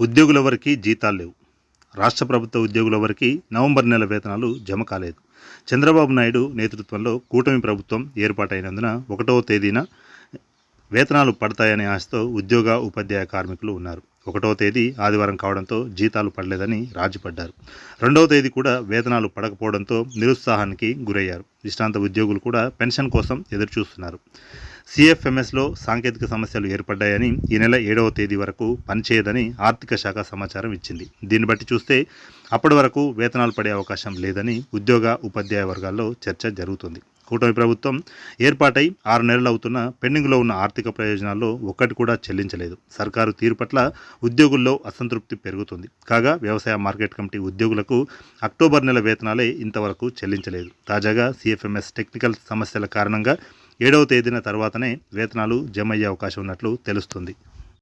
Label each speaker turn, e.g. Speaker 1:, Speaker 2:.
Speaker 1: ఉద్యోగుల వరకు జీతాలు లేవు. రాష్ట్ర ప్రభుత్వ ఉద్యోగుల వరకు నవంబర్ నెల వేతనాలు జమ కాలేదు. చంద్రబాబు నాయుడు నేతృత్వంలో కూటమి ప్రభుత్వం ఏర్పాటైనందున ఒకటవ తేదీన వేతనాలు పడతాయనే ఆశతో ఉద్యోగ ఉపాధ్యాయ కార్మికులు ఉన్నారు. ఒకటవ తేదీ ఆదివారం కావడంతో జీతాలు పడలేదని రాజీపడ్డారు. రెండవ తేదీ కూడా వేతనాలు పడకపోవడంతో నిరుత్సాహానికి గురయ్యారు. విశ్రాంత ఉద్యోగులు కూడా పెన్షన్ కోసం ఎదురుచూస్తున్నారు. సిఎఫ్ఎంఎస్లో సాంకేతిక సమస్యలు ఏర్పడ్డాయని ఈ నెల ఏడవ తేదీ వరకు పనిచేయదని ఆర్థిక శాఖ సమాచారం ఇచ్చింది. దీన్ని బట్టి చూస్తే అప్పటి వరకు వేతనాలు పడే అవకాశం లేదని ఉద్యోగ ఉపాధ్యాయ వర్గాల్లో చర్చ జరుగుతుంది. కూటమి ప్రభుత్వం ఏర్పాటై ఆరు నెలలు అవుతున్న పెండింగ్లో ఉన్న ఆర్థిక ప్రయోజనాల్లో ఒక్కటి కూడా చెల్లించలేదు. సర్కారు తీరు పట్ల ఉద్యోగుల్లో అసంతృప్తి పెరుగుతుంది. కాగా వ్యవసాయ మార్కెట్ కమిటీ ఉద్యోగులకు అక్టోబర్ నెల వేతనాలే ఇంతవరకు చెల్లించలేదు. తాజాగా సిఎఫ్ఎంఎస్ టెక్నికల్ సమస్యల కారణంగా ఏడవ తేదీన తర్వాతనే వేతనాలు జమ అయ్యే అవకాశం ఉన్నట్లు తెలుస్తుంది.